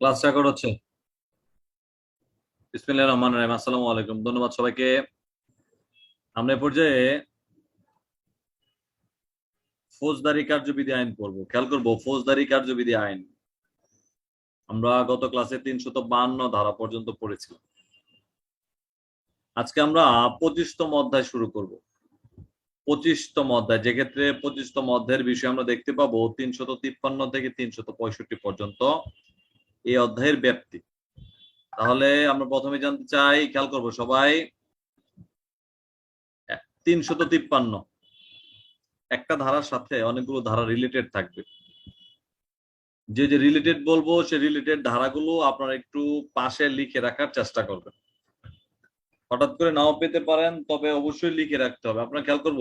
Class record হচ্ছে। রহমানির রহিম, আসসালামু আলাইকুম। ধন্যবাদ সবাইকে। আমরা পর্যায়ে ফৌজদারি কার্যবিধি আইন পড়ব। খেয়াল করব, ফৌজদারি কার্যবিধি আইন। আমরা গত ক্লাসে তিনশত বান্ন ধারা পর্যন্ত পড়েছিলাম আজকে আমরা পঁচিশতম অধ্যায় শুরু করব। পঁচিশতম অধ্যায় যে ক্ষেত্রে পঁচিশতম অধ্যায়ের বিষয়ে আমরা দেখতে পাবো তিনশত তিপ্পান্ন থেকে তিনশত পঁয়ষট্টি পর্যন্ত। এই অধ্যায়ের ব্যাপ্তি। তাহলে আমরা প্রথমে জানতে চাই, খেয়াল করব সবাই। তিনশত তিপ্পান্ন। একটা ধারার সাথে অনেকগুলো ধারা রিলেটেড থাকবে। যে যে রিলেটেড বলব সে রিলেটেড ধারাগুলো আপনারা একটু পাশে লিখে রাখার চেষ্টা করবেন। হঠাৎ করে নাও পেতে পারেন, তবে অবশ্যই লিখে রাখতে হবে। আপনারা খেয়াল করব,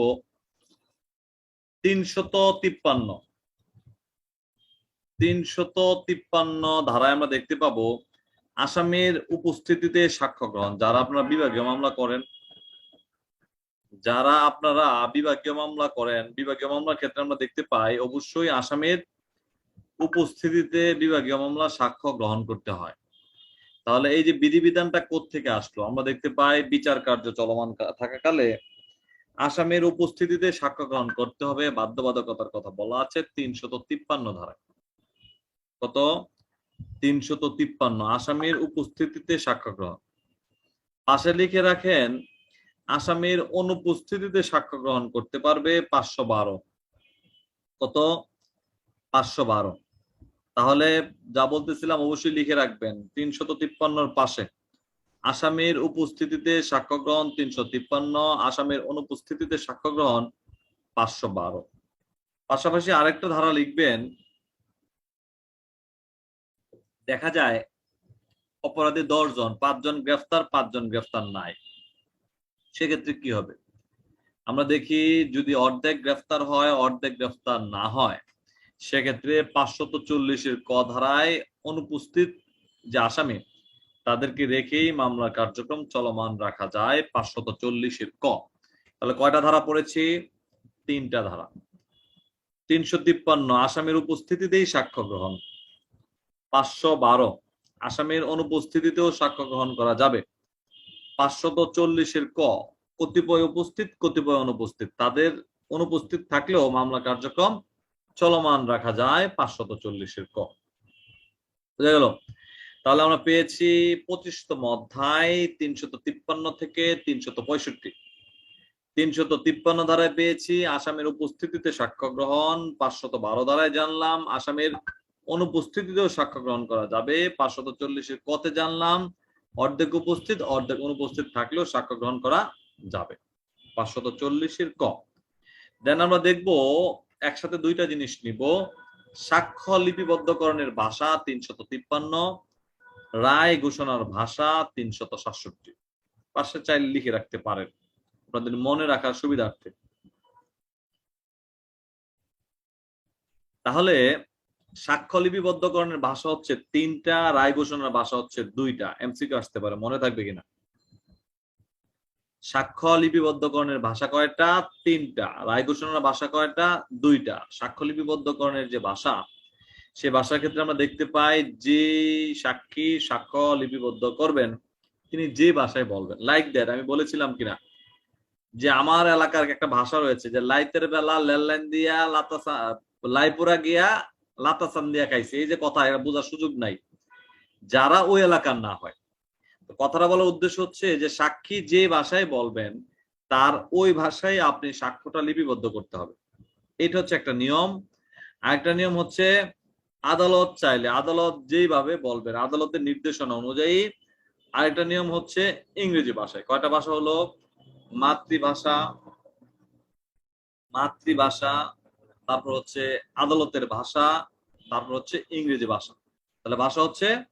তিনশত তিপ্পান্ন। তিনশত তিপ্পান্ন ধারায় আমরা দেখতে পাবো আসামের উপস্থিতিতে সাক্ষ্য গ্রহণ। যারা আপনারা বিভাগীয় মামলা করেন, যারা আপনারা বিভাগীয় মামলা করেন, বিভাগীয় মামলার ক্ষেত্রে আমরা দেখতে পাই, অবশ্যই আসামের উপস্থিতিতে বিভাগীয় মামলা সাক্ষ্য গ্রহণ করতে হয়। তাহলে এই যে বিধিবিধানটা থেকে আসলো? আমরা দেখতে পাই, বিচার কার্য চলমান থাকাকালে আসামের উপস্থিতিতে সাক্ষ্য গ্রহণ করতে হবে। বাধ্যবাধকতার কথা বলা আছে, তিনশত তিপ্পান্ন ধারায়। কত? তিনশত তিপ্পান্ন। আসামের উপস্থিতিতে সাক্ষ্য গ্রহণ পাশে লিখে রাখেন, আসামের অনুপস্থিতিতে সাক্ষ্য গ্রহণ করতে পারবে পাঁচশো বারো। কত? পাঁচশো বারো। তাহলে যা বলতেছিলাম অবশ্যই লিখে রাখবেন, তিনশত তিপ্পান্নর পাশে। আসামের উপস্থিতিতে সাক্ষ্য গ্রহণ তিনশো তিপ্পান্ন, আসামের অনুপস্থিতিতে সাক্ষ্য গ্রহণ পাঁচশো বারো। পাশাপাশি আরেকটা ধারা লিখবেন দেখা যায় অপরাধী দশজন, পাঁচজন গ্রেফতার পাঁচজন গ্রেফতার নাই। সেক্ষেত্রে কি হবে? আমরা দেখি যদি অর্ধেক গ্রেফতার হয়, অর্ধেক গ্রেফতার না হয়, সেক্ষেত্রে পাঁচশত চল্লিশের ক ধারায় অনুপস্থিত যে আসামি, তাদেরকে রেখেই মামলা কার্যক্রম চলমান রাখা যায় পাঁচশত চল্লিশের ক। তাহলে কয়টা ধারা পড়েছি? তিনটা ধারা। তিনশো তিপ্পান্ন আসামির উপস্থিতিতেই সাক্ষ্য গ্রহণ পাঁচশো বারো। আসামের অনুপস্থিতিতেও সাক্ষ্য গ্রহণ করা যাবে। পাঁচশত চল্লিশের ক, কতিপয় উপস্থিত, কতিপয় অনুপস্থিত। তাদের অনুপস্থিত থাকলেও মামলা কার্যক্রম চলমান রাখা যায় পাঁচশত চল্লিশের ক। বুঝা গেল? তাহলে আমরা পেয়েছি পঁচিশতম অধ্যায়, তিনশত তিপ্পান্ন থেকে তিনশত পঁয়ষট্টি। তিনশত তিপ্পান্ন ধারায় পেয়েছি, আসামের উপস্থিতিতে সাক্ষ্য গ্রহণ, পাঁচশত বারো ধারায় জানলাম, আসামের অনুপস্থিতিতেও সাক্ষ্য গ্রহণ করা যাবে। পাঁচশত চল্লিশের কতে জানলাম, অর্ধেক উপস্থিত, অর্ধেক অনুপস্থিত থাকলেও সাক্ষ্য গ্রহণ করা যাবে। পাঁচশত চল্লিশের ক। দেন আমরা দেখব, একসাথে দুইটা জিনিস নিব। সাক্ষ্য লিপিবদ্ধকরণের ভাষা তিনশত তিপ্পান্ন, রায় ঘোষণার ভাষা তিনশত সাতষট্টি। পাশে চাইলে লিখে রাখতে পারেন। আপনাদের মনে রাখার সুবিধার্থে। তাহলে সাক্ষ্য লিপিবদ্ধকরণের ভাষা হচ্ছে তিনটা, রায় ঘোষণার ভাষা হচ্ছে দুইটা। এমসিকিউ আসতে পারে, মনে থাকবে কিনা? সাক্ষ্য লিপিবদ্ধকরণের ভাষা কয়টা? তিনটা। রায় ঘোষণার ভাষা কয়টা? দুইটা। সাক্ষ্য লিপিবদ্ধকরণের যে ভাষা, সে ভাষার ক্ষেত্রে আমরা দেখতে পাই যে সাক্ষী সাক্ষ্য লিপিবদ্ধ করবেন, তিনি যে ভাষায় বলবেন। লাইক দ্যাট আমি বলেছিলাম কিনা? যে আমার এলাকার একটা ভাষা রয়েছে, যে লাইতের বেলা লেনলাইন দিয়া লাতা লাইপুরা গিয়া লাতা চান্দিয়া খাইছে, এই যে কথা, এরা বোঝার সুযোগ নাই। যারা ওই এলাকার না হয়। কথাটা বলার উদ্দেশ্য হচ্ছে যে, সাক্ষী যে ভাষায় বলবেন, তার ওই ভাষায় আপনি সাক্ষ্যটা লিপিবদ্ধ করতে হবে। এটা হচ্ছে একটা নিয়ম। আরেকটা নিয়ম হচ্ছে, আদালত চাইলে, আদালত যেইভাবে বলবেন, আদালতের নির্দেশনা অনুযায়ী আরেকটা নিয়ম হচ্ছে ইংরেজি ভাষায়। কয়টা ভাষা হলো? মাতৃভাষা মাতৃভাষা তারপর হচ্ছে আদালতের ভাষা, তারপর হচ্ছে ইংরেজি ভাষা। তাহলে ভাষা হচ্ছে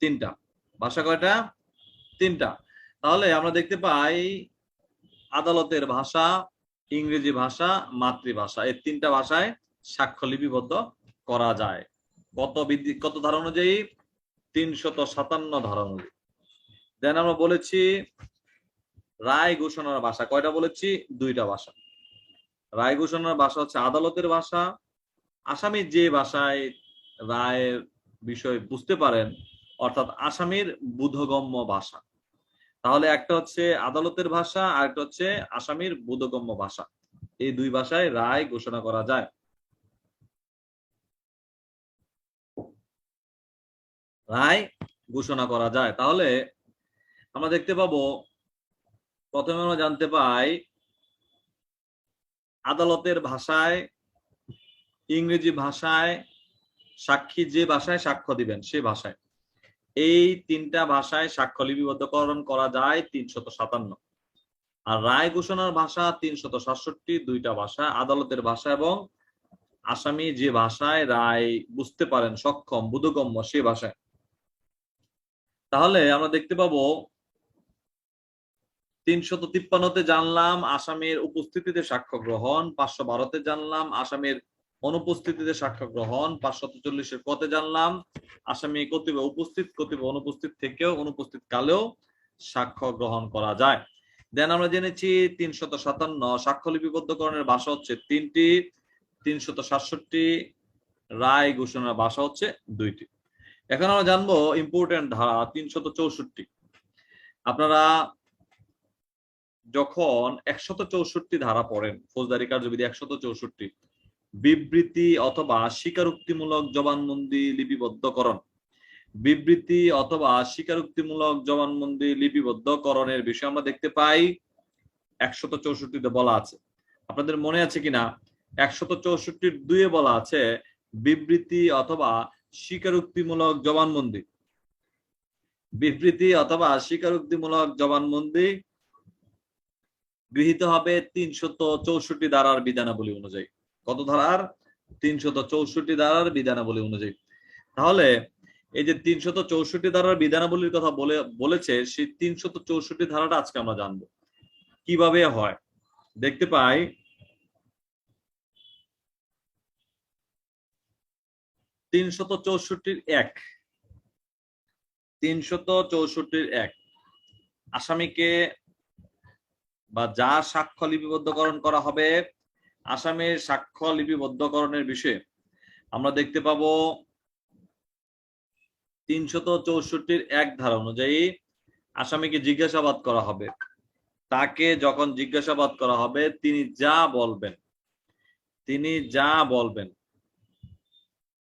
তিনটা। ভাষা কয়টা? তিনটা। তাহলে আমরা দেখতে পাই আদালতের ভাষা, ইংরেজি ভাষা, মাতৃভাষা। এই তিনটা ভাষায় সাক্ষ্য লিপিবদ্ধ করা যায়। কত বিধি, কত ধারা অনুযায়ী? তিনশত সাতান্ন ধারা অনুযায়ী। দেন আমরা বলেছি, রায় ঘোষণার ভাষা। কয়টা বলেছি? দুইটা ভাষা। রায় ঘোষণার ভাষা হচ্ছে আদালতের ভাষা। আসামি যে ভাষায় রায়ের বিষয় বুঝতে পারেন, অর্থাৎ আসামির বোধগম্য ভাষা। তাহলে একটা হচ্ছে আদালতের ভাষা, আর একটা হচ্ছে আসামির বোধগম্য ভাষা। এই দুই ভাষায় রায় ঘোষণা করা যায়। রায় ঘোষণা করা যায়। তাহলে আমরা দেখতে পাবো, প্রথমে আমরা জানতে পাই আদালতের ভাষায়, ইংরেজি ভাষায় সাক্ষী যে ভাষায় সাক্ষ্য দিবেন, সে ভাষায়। এই তিনটা ভাষায় সাক্ষ্য লিপিবদ্ধকরণ করা যায় তিনশত সাতান্ন। আর রায় ঘোষণার ভাষা তিনশত সাতষট্টি, দুইটা ভাষা, আদালতের ভাষা এবং আসামি যে ভাষায় রায় বুঝতে পারেন সক্ষম, বোধগম্য সে ভাষায়। তাহলে আমরা দেখতে পাবো তিনশত তিপ্পান্নতে জানলাম আসামের উপস্থিতিতে সাক্ষ্য গ্রহণ পাঁচশো বারোতে জানলাম আসামের অনুপস্থিতিতে সাক্ষ্য গ্রহণ পাঁচশত চল্লিশের কতে জানলাম আসামি কতিপয় উপস্থিত কতিপয় অনুপস্থিত থেকেও, অনুপস্থিত কালেও সাক্ষ্য গ্রহণ করা যায়। দেন আমরা জেনেছি তিনশত সাতান্ন সাক্ষ্য লিপিবদ্ধকরণের ভাষা হচ্ছে তিনটি, তিনশত সাতষট্টি, রায় ঘোষণার ভাষা হচ্ছে দুইটি। এখন আমরা জানব ইম্পর্টেন্ট ধারা তিনশত চৌষট্টি। আপনারা যখন একশত চৌষট্টি ধারা পড়েন, ফৌজদারি কার্যবিধি একশত চৌষট্টি, বিবৃতি অথবা স্বীকারোক্তিমূলক জবানবন্দি লিপিবদ্ধকরণ, বিবৃতি অথবা স্বীকারোক্তিমূলক জবানবন্দি লিপিবদ্ধকরণের বিষয়ে আমরা দেখতে পাই, একশত চৌষট্টিতে বলা আছে। আপনাদের মনে আছে কিনা? একশত চৌষট্টির দুয়ে বলা আছে, বিবৃতি অথবা স্বীকারোক্তিমূলক জবানবন্দি। বিবৃতি অথবা স্বীকারোক্তিমূলক জবানবন্দি গৃহীত হবে তিনশত চৌষট্টি ধারার বিধানাবলী অনুযায়ী। কত ধারার? তিনশত চৌষট্টি ধারার বিধানাবলী অনুযায়ী। তাহলে এই যে তিনশত চৌষট্টি ধারার বিধানাবলীর কথা বলে, বলেছে, সেই তিনশত চৌষট্টি ধারাটা আজকে আমরা জানব। কীভাবে হয়? দেখতে পাই, তিনশত চৌষট্টির এক। তিনশত চৌষট্টির এক। আসামিকে বা যার সাক্ষ্য লিপিবদ্ধকরণ করা হবে আসামের সাক্ষ্য লিপিবদ্ধকরণের বিষয়ে। আমরা দেখতে পাবো তিনশত চৌষট্টির এক ধারা অনুযায়ী আসামিকে জিজ্ঞাসাবাদ করা হবে। তাকে যখন জিজ্ঞাসাবাদ করা হবে, তিনি যা বলবেন, তিনি যা বলবেন,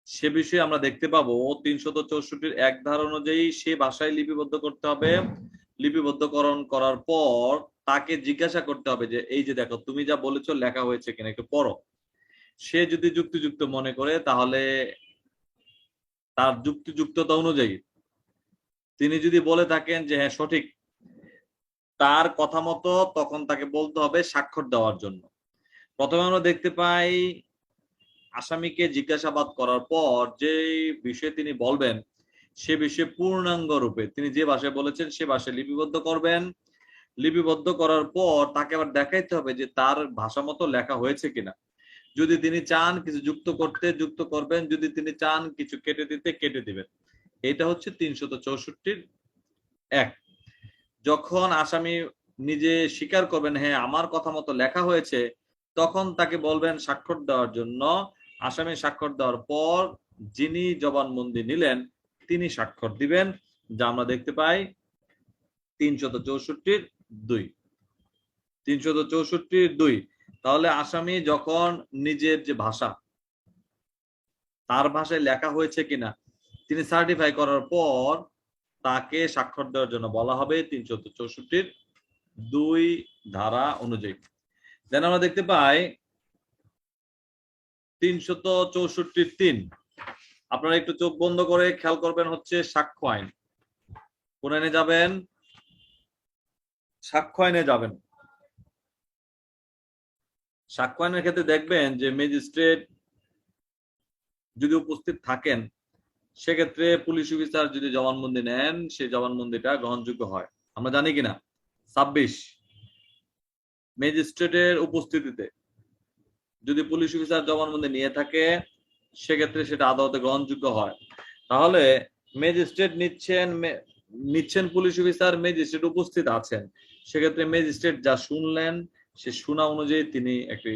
সে বিষয়ে আমরা দেখতে পাবো তিনশত চৌষট্টির এক ধারা অনুযায়ী সে ভাষায় লিপিবদ্ধ করতে হবে। লিপিবদ্ধকরণ করার পর তাকে জিজ্ঞাসা করতে হবে যে, এই যে দেখো, তুমি যা বলেছ লেখা হয়েছে কিনা একটু পড়ো। সে যদি যুক্তিযুক্ত মনে করে, তাহলে তার যুক্তিযুক্ততা অনুযায়ী তিনি যদি বলে থাকেন যে হ্যাঁ সঠিক। তার কথা মতো তখন তাকে বলতে হবে স্বাক্ষর দেওয়ার জন্য। প্রথমে আমরা দেখতে পাই আসামিকে জিজ্ঞাসাবাদ করার পর যে বিষয়ে তিনি বলবেন সে বিষয়ে পূর্ণাঙ্গ রূপে, তিনি যে ভাষায় বলেছেন সে ভাষায় লিপিবদ্ধ করবেন। লিপিবদ্ধ করার পর তাকে আবার দেখাইতে হবে যে তার ভাষা মতো লেখা হয়েছে কিনা। যদি তিনি চান কিছু যুক্ত করতে, যুক্ত করবেন। যদি তিনি চান কিছু কেটে দিতে, কেটে দিবেন। এটা হচ্ছে তিনশত চৌষট্টির এক। যখন আসামি নিজে স্বীকার করবেন হ্যাঁ আমার কথা মতো লেখা হয়েছে, তখন তাকে বলবেন স্বাক্ষর দেওয়ার জন্য। আসামি স্বাক্ষর দেওয়ার পর যিনি জবানবন্দি নিলেন তিনি স্বাক্ষর দিবেন, যা আমরা দেখতে পাই তিনশত চৌষট্টির দুই। তিনশত চৌষট্টির দুই। তাহলে আসামি যখন নিজের যে ভাষা, তার ভাষায় লেখা হয়েছে কিনা, তিনি সার্টিফাই করার পর তাকে স্বাক্ষর দেওয়ার জন্য বলা হবে তিনশত চৌষট্টির দুই ধারা অনুযায়ী। দেন আমরা দেখতে পাই তিনশত চৌষট্টির তিন। আপনারা একটু চোখ বন্ধ করে খেয়াল করবেন হচ্ছে সাক্ষ্য আইন। কোন আইনে যাবেন? সাক্ষ্য আইনে যাবেন। সাক্ষ্য আইনের ক্ষেত্রে দেখবেন যে ম্যাজিস্ট্রেট যদি উপস্থিত থাকেন, সেক্ষেত্রে পুলিশ অফিসার যদি জবানবন্দি নেন, সেই জবানবন্দিটা গ্রহণযোগ্য হয়। আমরা জানি কিনা? ছাব্বিশ। ম্যাজিস্ট্রেটের উপস্থিতিতে যদি পুলিশ অফিসার জবানবন্দি নিয়ে থাকে সেক্ষেত্রে সেটা আদালতে গ্রহণযোগ্য হয়। তাহলে ম্যাজিস্ট্রেট নিচ্ছেন নিচ্ছেন পুলিশ অফিসার, ম্যাজিস্ট্রেট উপস্থিত আছেন। সেক্ষেত্রে ম্যাজিস্ট্রেট যা শুনলেন, সে শোনা অনুযায়ী তিনি একটি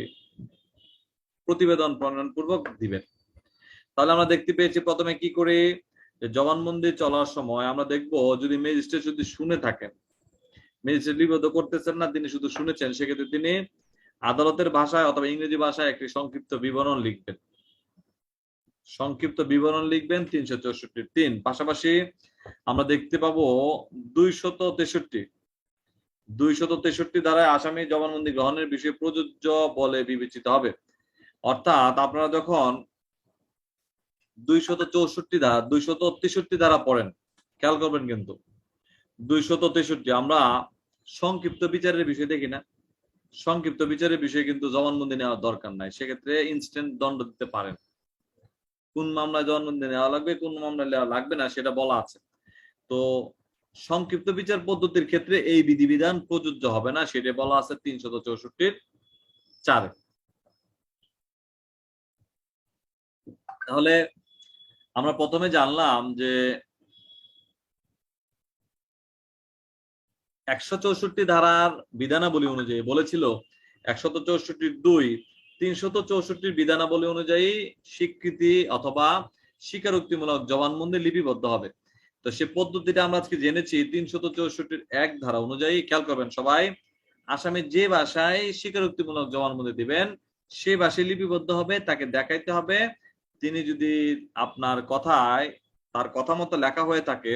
প্রতিবেদন প্রণয়ন পূর্বক দিবেন। তাহলে আমরা দেখতে পেয়েছি প্রথমে কি করে? জবানবন্দি চলার সময় আমরা দেখব যদি ম্যাজিস্ট্রেট যদি শুনে থাকেন, ম্যাজিস্ট্রেট লিপিবদ্ধ করতেছেন না, তিনি শুধু শুনেছেন, সেক্ষেত্রে তিনি আদালতের ভাষায় অথবা ইংরেজি ভাষায় একটি সংক্ষিপ্ত বিবরণ লিখবেন। সংক্ষিপ্ত বিবরণ লিখবেন, তিনশো চৌষট্টি তিন। পাশাপাশি আমরা দেখতে পাবো দুইশত তেষট্টি। দুইশত তেষট্টি আসামি জবানবন্দি গ্রহণের বিষয়ে প্রযোজ্য বলে বিবেচিত হবে। অর্থাৎ আপনারা যখন দুইশত চৌষট্টি ধারা দুইশত তেষট্টি দ্বারা পড়েন, খেয়াল করবেন কিন্তু। দুইশত তেষট্টি, আমরা সংক্ষিপ্ত বিচারের বিষয় দেখি না। সংক্ষিপ্ত বিচারের বিষয়ে কিন্তু জবানবন্দি নেওয়ার দরকার নাই। সেক্ষেত্রে ইনস্ট্যান্ট দণ্ড দিতে পারেন। কোন মামলায় জবানবন্দি নেওয়া লাগবে, কোন মামলায় নেওয়া লাগবে না, সেটা বলা আছে। তো সংক্ষিপ্ত বিচার পদ্ধতির ক্ষেত্রে এই বিধিবিধান প্রযোজ্য হবে না, সেটা বলা আছে তিনশত চৌষট্টির চারে। তাহলে আমরা প্রথমে জানলাম যে একশো চৌষট্টি ধারার বিধানাবলী অনুযায়ী বলেছিল, একশত চৌষট্টির দুই তিনশত চৌষট্টির বিধানাবলী অনুযায়ী স্বীকৃতি অথবা স্বীকারোক্তিমূলক জবানবন্দি লিপিবদ্ধ হবে। তো সে পদ্ধতিটা আমরা আজকে জেনেছি, তিনশত চৌষট্টির এক ধারা অনুযায়ী, খেয়াল করবেন সবাই, আসামি যে ভাষায় স্বীকারোক্তিমূলক জবানবন্দি দিবেন, সে ভাষায় লিপিবদ্ধ হবে, তাকে দেখাইতে হবে। তিনি যদি আপনার কথায়, তার কথা মতো লেখা হয়ে থাকে,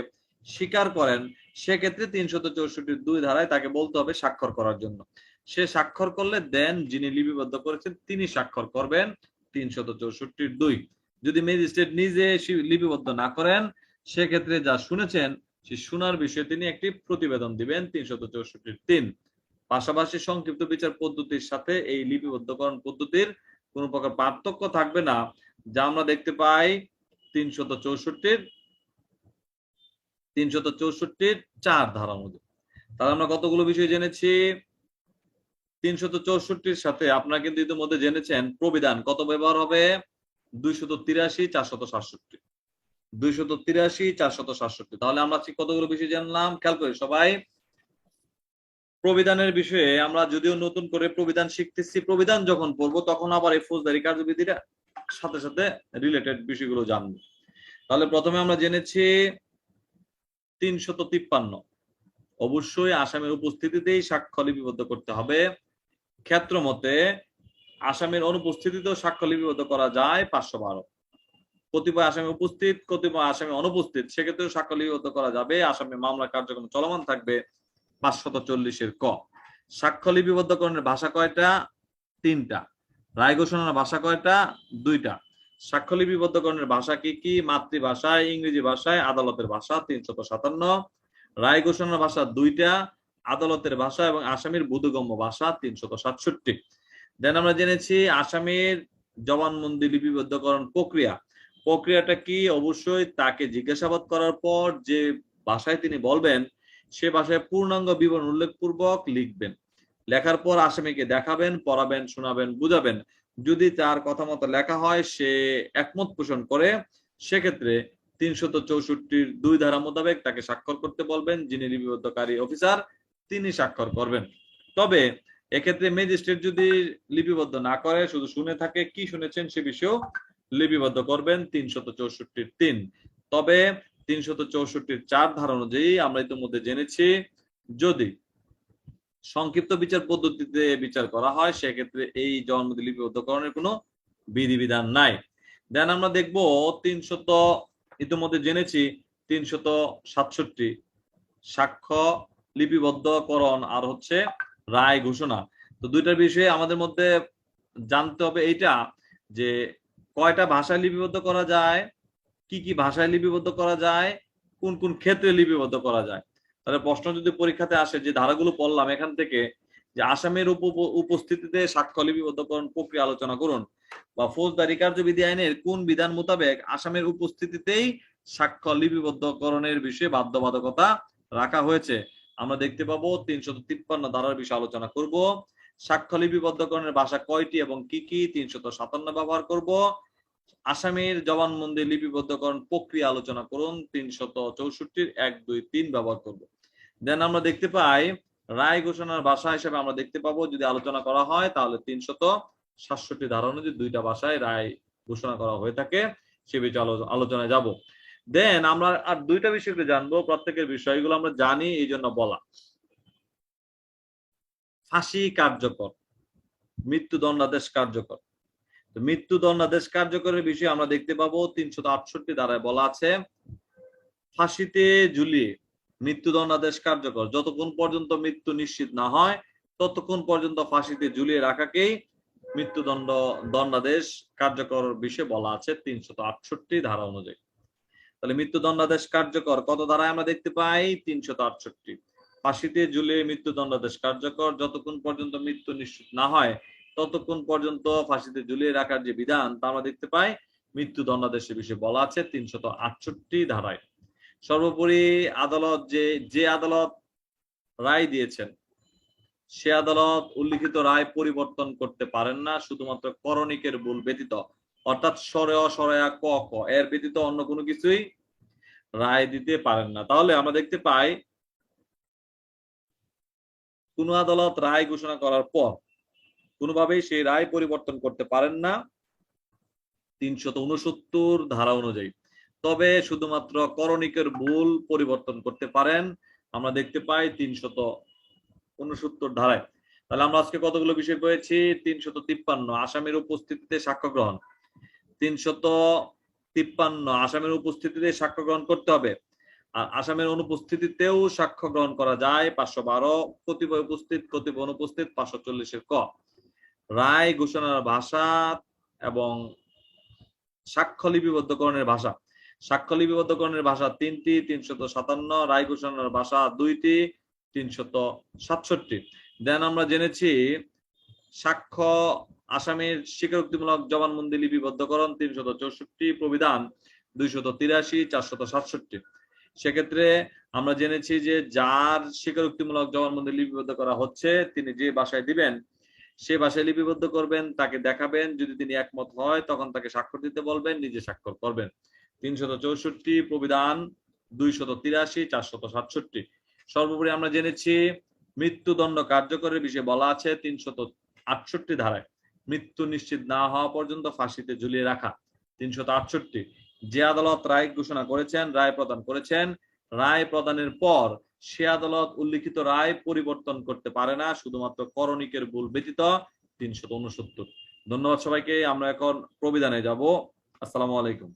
স্বীকার করেন, সেক্ষেত্রে তিনশত চৌষট্টির দুই ধারায় তাকে বলতে হবে স্বাক্ষর করার জন্য। সে স্বাক্ষর করলে দেন যিনি লিপিবদ্ধ করেছেন, তিনি স্বাক্ষর করবেন তিনশত চৌষট্টির দুই। যদি ম্যাজিস্ট্রেট নিজে লিপিবদ্ধ না করেন, সেক্ষেত্রে যা শুনেছেন, সে শোনার বিষয়ে তিনি একটি প্রতিবেদন দিবেন, তিনশত চৌষট্টির তিন। পাশাপাশি সংক্ষিপ্ত বিচার পদ্ধতির সাথে এই লিপিবদ্ধকরণ পদ্ধতির কোন প্রকার পার্থক্য থাকবে না। যা আমরা দেখতে পাই, তিনশত চৌষট্টির তিনশত চৌষট্টির চার ধারা অনুযায়ী তাহলে আমরা কতগুলো বিষয় জেনেছি? তিনশত চৌষট্টির সাথে আপনারা কিন্তু ইতিমধ্যে জেনেছেন প্রবিধান। কত ব্যবহার হবে? দুইশত তিরাশি, চারশত সাতষট্টি। দুইশত তিরাশি, চারশত সাতষট্টি। তাহলে আমরা কতগুলো বিষয় জানলাম? খেয়াল করি সবাই। প্রবিধানের বিষয়ে আমরা যদিও নতুন করে প্রবিধান শিখতেছি, প্রবিধান যখন পড়ব তখন আবার এই ফৌজদারি কার্যবিধিটা সাথে সাথে রিলেটেড বিষয়গুলো জানব। তাহলে প্রথমে আমরা জেনেছি তিনশত তিপ্পান্ন। অবশ্যই আসামের উপস্থিতিতেই সাক্ষ্য লিপিবদ্ধ করতে হবে। ক্ষেত্র মতে আসামের অনুপস্থিতিতেও সাক্ষ্য লিপিবদ্ধ করা যায় পাঁচশো বারো। কতিপয় আসামি উপস্থিত, কতিপয় আসামি অনুপস্থিত, সেক্ষেত্রেও সাক্ষ্য লিপিবদ্ধ করা যাবে। আসামে মামলা কার্যক্রম চলমান থাকবে পাঁচশত চল্লিশের ক। সাক্ষ্য লিপিবদ্ধকরণের ভাষা কয়টা? তিনটা। রায় ঘোষণার ভাষা কয়টা? দুইটা। সাক্ষ্য লিপিবদ্ধকরণের ভাষা কি কি? মাতৃভাষায়, ইংরেজি ভাষায়, আদালতের ভাষা তিনশত সাতান্ন। রায় ঘোষণার ভাষা দুইটা। আদালতের ভাষা এবং আসামির বোধগম্য ভাষা তিনশত সাতষট্টি। দেন আমরা জেনেছি আসামির জবানবন্দি লিপিবদ্ধকরণ প্রক্রিয়া। প্রক্রিয়াটা কি? অবশ্যই তাকে জিজ্ঞাসাবাদ করার পর যে ভাষায় তিনি বলবেন, সে ভাষায় পূর্ণাঙ্গ বিবরণ উল্লেখপূর্বক লিখবেন। লেখার পর আসামিকে দেখাবেন, পড়াবেন, শোনাবেন, বুঝাবেন। যদি তার কথা মতো লেখা হয়, সে একমত পোষণ করে, সেক্ষেত্রে তিনশত চৌষট্টির দুই ধারা মোতাবেক তাকে স্বাক্ষর করতে বলবেন, যিনি লিপিবদ্ধকারী অফিসার। তিনি স্বাক্ষর করবেন। তবে এক্ষেত্রে ম্যাজিস্ট্রেট যদি লিপিবদ্ধ না করে, শুধু শুনে থাকে, কি শুনেছেন সে বিষয়েও লিপিবদ্ধ করবেন তিনশত চৌষট্টির তিন। তবে তিনশত চৌষট্টির চার ধারা অনুযায়ী আমরা ইতিমধ্যে জেনেছি, যদি সংক্ষিপ্ত বিচার পদ্ধতিতে বিচার করা হয়, সেক্ষেত্রে এই জবানবন্দি লিপিবদ্ধকরণের কোনো বিধিবিধান নাই। দেন আমরা দেখব তিনশত, ইতিমধ্যে জেনেছি, তিনশত সাতষট্টি সাক্ষ্য লিপিবদ্ধকরণ আর হচ্ছে রায় ঘোষণা। তো দুইটার বিষয়ে আমাদের মধ্যে জানতে হবে এইটা যে কয়টা ভাষায় লিপিবদ্ধ করা যায়, কি কি ভাষায় লিপিবদ্ধ করা যায়, কোন কোন ক্ষেত্রে লিপিবদ্ধ করা যায়। তাহলে প্রশ্ন যদি পরীক্ষাতে আসে, যে ধারাগুলো পড়লাম এখান থেকে, যে আসামের উপ- উপস্থিতিতে সাক্ষ্য লিপিবদ্ধকরণ প্রক্রিয়া আলোচনা করুন, বা ফৌজদারি কার্যবিধি আইনের কোন বিধান মোতাবেক আসামের উপস্থিতিতেই সাক্ষ্য লিপিবদ্ধকরণের বিষয়ে বাধ্যবাধকতা রাখা হয়েছে। আমরা দেখতে পাবো তিনশত তিপ্পান্ন ধারার বিষয়ে আলোচনা করব। সাক্ষ্য লিপিবদ্ধকরণের ভাষা কয়টি এবং কি কি? তিনশত সাতান্ন ব্যবহার করব। আসামের জবানবন্দি লিপিবদ্ধকরণ প্রক্রিয়া আলোচনা করুন। তিনশত চৌষট্টির এক, দুই, তিন ব্যবহার করব। দেন আমরা দেখতে পাই, রায় ঘোষণার ভাষা হিসেবে আমরা দেখতে পাবো, যদি আলোচনা করা হয়, তাহলে তিনশত সাতষট্টি ধারা অনুযায়ী দুইটা ভাষায় রায় ঘোষণা করা হয়ে থাকে। সে বিষয়ে আলোচনায় যাব। দেন আমরা আর দুইটা বিষয় একটু জানব, প্রত্যেকের বিষয়গুলো আমরা জানি এই জন্য বলা। ফাঁসি কার্যকর, মৃত্যুদণ্ডাদেশ কার্যকর। মৃত্যুদণ্ডাদেশ কার্যকরের বিষয়ে আমরা দেখতে পাবো তিনশো আটষট্টি ধারায় বলা আছে, ফাঁসিতে ঝুলিয়ে মৃত্যুদণ্ডাদেশ কার্যকর। যতক্ষণ পর্যন্ত মৃত্যু নিশ্চিত না হয়, ততক্ষণ পর্যন্ত ফাঁসিতে ঝুলিয়ে রাখাকেই মৃত্যুদণ্ড, দণ্ডাদেশ কার্যকর বিষয়ে বলা আছে, তিনশত আটষট্টি ধারা অনুযায়ী। তাহলে মৃত্যুদণ্ডাদেশ কার্যকর। কত ধারায় আমরা দেখতে পাই? তিনশত আটষট্টি। ফাঁসিতে ঝুলিয়ে মৃত্যুদণ্ডাদেশ কার্যকর। যতক্ষণ পর্যন্ত মৃত্যু নিশ্চিত না হয়, ততক্ষণ পর্যন্ত ফাঁসিতে ঝুলিয়ে রাখার যে বিধান, তা আমরা দেখতে পাই মৃত্যুদণ্ডাদেশের বিষয়ে বলা আছে তিনশত আটষট্টি ধারায়। সর্বোপরি আদালত যে যে আদালত রায় দিয়েছেন, সে আদালত উল্লিখিত রায় পরিবর্তন করতে পারেন না, শুধুমাত্র করণিকের ভুল ব্যতীত। অর্থাৎ সরে অসরয়া ক ক। এর ব্যতীত অন্য কোনো কিছুই রায় দিতে পারেন না। তাহলে আমরা দেখতে পাই, কোন আদালত রায় ঘোষণা করার পর কোনোভাবেই সেই রায় পরিবর্তন করতে পারেন না। তিনশত উনসত্তর ধারা অনুযায়ী। তবে শুধুমাত্র করণিকের ভুল পরিবর্তন করতে পারেন। আমরা দেখতে পাই তিনশত উনসত্তর ধারায়। তাহলে আমরা আজকে কতগুলো বিষয় পেয়েছি তিনশত তিপ্পান্ন। আসামির উপস্থিতিতে সাক্ষ্য গ্রহণ। তিনশত তিপ্পান্ন আসামের উপস্থিতিতে সাক্ষ্য গ্রহণ করতে হবে। আর আসামের অনুপস্থিতিতেও সাক্ষ্য গ্রহণ করা যায় পাঁচশো বারো, কতিপয় উপস্থিত, কতিপয় অনুপস্থিত পাঁচশো চল্লিশের ক। রায় ঘোষণার ভাষা এবং সাক্ষ্য লিপিবদ্ধকরণের ভাষা। সাক্ষ্য লিপিবদ্ধকরণের ভাষা তিনটি, তিনশত সাতান্ন, রায় ঘোষণার ভাষা দুইটি, তিনশত সাতষট্টি। দেন আমরা জেনেছি সাক্ষ্য আসামের স্বীকারোক্তিমূলক জবানবন্দি লিপিবদ্ধকরণ তিনশত চৌষট্টি, প্রবিধান দুইশত তিরাশি, চারশত সাতষট্টি। সেক্ষেত্রে আমরা জেনেছি যে যার স্বীকারোক্তিমূলক জবানবন্দি লিপিবদ্ধ করা হচ্ছে, তিনি যে বাসায় দিবেন, সে বাসায় লিপিবদ্ধ করবেন, তাকে দেখাবেন, যদি তিনি একমত হয়, তখন তাকে স্বাক্ষর দিতে বলবেন, নিজে স্বাক্ষর করবেন। তিনশত চৌষট্টি, প্রবিধান দুইশত তিরাশি, চারশত সাতষট্টি। সর্বোপরি আমরা জেনেছি, মৃত্যুদণ্ড কার্যকরের বিষয়ে বলা আছে তিনশত আটষট্টি ধারায়। মৃত্যু নিশ্চিত না হওয়া পর্যন্ত ফাঁসিতে ঝুলিয়ে রাখা। তিনশো আটষট্টি, যে আদালত রায় ঘোষণা করেছেন, রায় প্রদান করেছেন, রায় প্রদানের পর সে আদালত উল্লিখিত রায় পরিবর্তন করতে পারে না, শুধুমাত্র করণিকের ভুল ব্যতীত তিনশত ধন্যবাদ সবাইকে, আমরা এখন প্রবিধানে যাব। আসসালামু আলাইকুম।